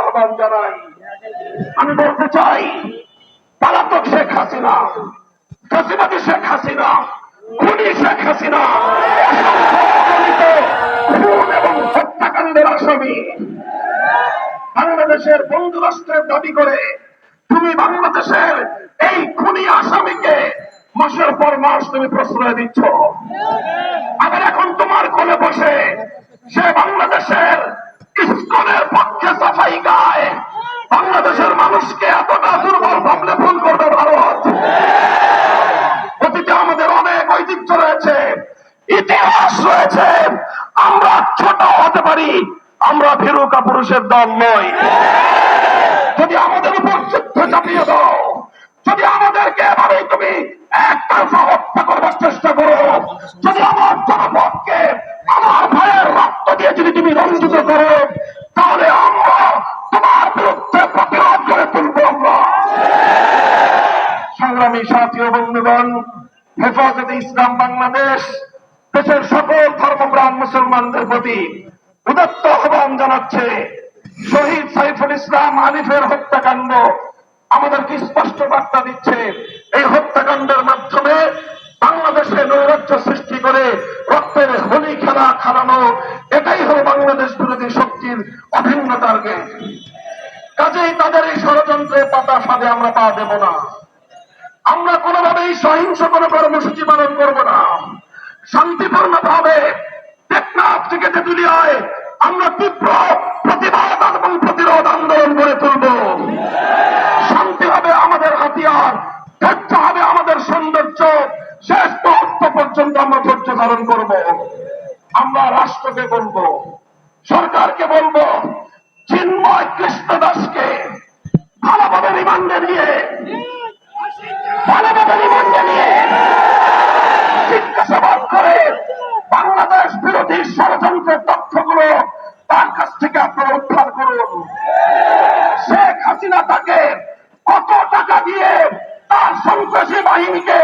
আহ্বান জানাই। আমি বলতে চাই, পালাতক শেখ হাসিনা ফসিবাদী শেখ হাসিনা, খুনি শেখ হাসিনা খুন এবং হত্যাকাণ্ডের আসামি। বাংলাদেশের বন্ধু রাষ্ট্রের দাবি করে তুমি বাংলাদেশের এই খুনি আসামিকে মাসের পর মাস তুমি প্রশ্রয় দিচ্ছ। আবার এখন তোমার কোলে বসে সে বাংলাদেশের পারি, আমরা ভীরুকা পুরুষের দল নই। যদি আমাদের উপর যুদ্ধ চাপিয়ে দাও, যদি আমাদেরকে এভাবে তুমি একতরফা হত্যা করবার চেষ্টা করো, যদি আমার জনপদকে আমার ভাইয়ের রক্ত দিয়ে যদি তুমি রঞ্জিত করো, তাহলে আমরা তোমার বিরুদ্ধে প্রতিরোধ করে তুলব আমরা। সংগ্রামী সাথী বন্ধুগণ, হেফাজতে ইসলাম বাংলাদেশ, দেশের সকল ধর্মপ্রাণ মুসলমানদের প্রতি উদত্ত আহ্বান জানাচ্ছে। শহীদ সাইফুল ইসলাম আলিফের হত্যাকাণ্ড আমাদেরকে স্পষ্ট বার্তা দিচ্ছে। এই হত্যাকাণ্ডের মাধ্যমে বাংলাদেশে নৈরাজ্য সৃষ্টি করে রক্তের হোলি খেলা খেলানো, এটাই হল বাংলাদেশ বিরোধী শক্তির অভিন্ন টার্গেট। কাজেই তাদের এই ষড়যন্ত্রে পাতা ফাঁদে আমরা পা দেব না। আমরা কোনোভাবেই সহিংস কোনো কর্মসূচি পালন করব না। শান্তিপূর্ণ টেকনাফ থেকে তেতুলিয়ায় আমরা তীব্র প্রতিবাদ এবং প্রতিরোধ আন্দোলন গড়ে তুলব। শান্তি হবে আমাদের হাতিয়ার ধৈর্য হবে আমাদের সৌন্দর্য। শেষ মুহূর্ত পর্যন্ত আমরা ধৈর্য ধারণ করব। আমরা রাষ্ট্রকে বলব, সরকারকে বলব, চিন্ময় কৃষ্ণ দাসকে বাংলাদেশ বিরোধী ষড়যন্ত্রের তথ্যগুলো তার কাছ থেকে আপনারা উদ্ধার করুন। শেখ হাসিনা তাকে কত টাকা দিয়ে তার সন্ত্রাসী বাহিনীকে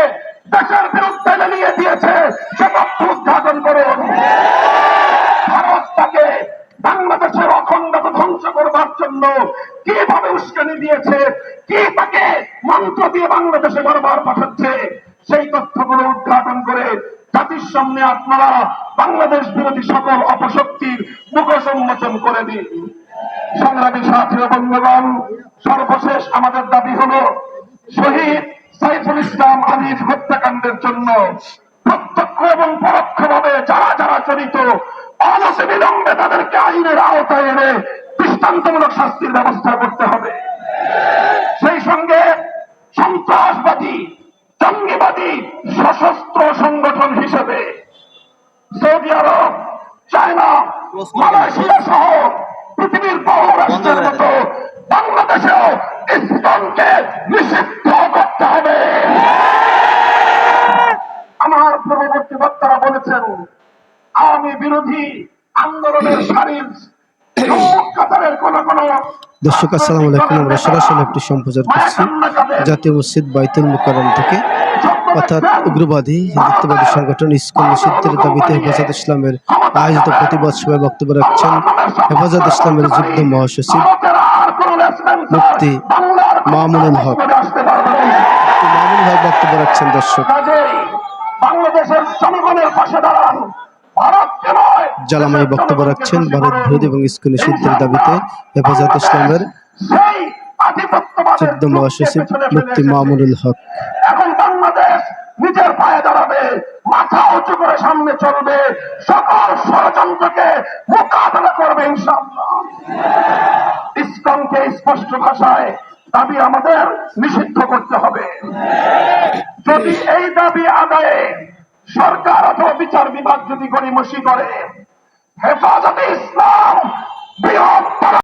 দেশের বিরুদ্ধে নিয়ে দিয়েছে সে তথ্য উদ্ঘাটন করুন। ভারত তাকে বাংলাদেশের অখণ্ডতা ধ্বংস করবার জন্য কীভাবে উস্কানি দিয়েছে, কি তাকে মন্ত্র দিয়ে বাংলাদেশে বারবার পাঠাচ্ছে, সেই তথ্যগুলো উদ্ঘাটন করে জাতির সামনে আপনারা বাংলাদেশ বিরোধী সকল অপশক্তির মুখ সম্মোচন করে দিন। সংগ্রামী সাথী বন্ধুগণ, সর্বশেষ আমাদের দাবি হলো, শহীদ সাইফুল ইসলাম আলিফ হত্যাকাণ্ডের জন্য প্রত্যক্ষ এবং পরোক্ষভাবে যারা যারা জড়িত অনসে বিলম্বে তাদেরকে আইনের আওতায় এনে দৃষ্টান্তমূলক শাস্তির ব্যবস্থা করতে হবে। চায়না মালয়েশিয়া সহ পৃথিবীর বহু রাষ্ট্রের মতো বাংলাদেশেও ইসলামকে নিষিদ্ধ করতে হবে। আমার পূর্ববর্তী বক্তারা বলেছেন আওয়ামী বিরোধী আন্দোলনের দর্শক আসসালামু আলাইকুম। আমরা সরাসরি একটি সম্প্রচার করছি। জাতীয় মসজিদ বাইতুল মুকাররম থেকে। অর্থাৎ উগ্রবাদী হিন্দুত্ববাদী সংগঠন ইসকন নিষিদ্ধের দাবিতে হেফাজত ইসলামের আয়োজিত প্রতিবাদ সভায় বক্তব্য রাখছেন হেফাজত ইসলামের যুগ্ম মহাসচিব মুক্তি মামুনুল হক। মামুন ভাই বক্তব্য রাখছেন দর্শক। বাংলাদেশের জনগণের পাশে দাঁড়ান। জালামাই বক্তব্য রাখছেন ভারত বিরোধী এবং ইসকন নিষিদ্ধের দাবিতে হেফাজত ইসলামের যুগ্ম মহাসচিব মুক্তি মামুনুল হক। নিজের পায়ে দাঁড়াবে, মাথা উঁচু করে সামনে চলবে, সকল ষড়যন্ত্রকে মোকাবেলা করবে ইনশাআল্লাহ। ইসকনকে স্পষ্ট ভাষায় দাবি আমাদের নিষিদ্ধ করতে হবে। যদি এই দাবি আদায়ে সরকার অথবা বিচার বিভাগ যদি গড়িমসি করে, হেফাজতে ইসলাম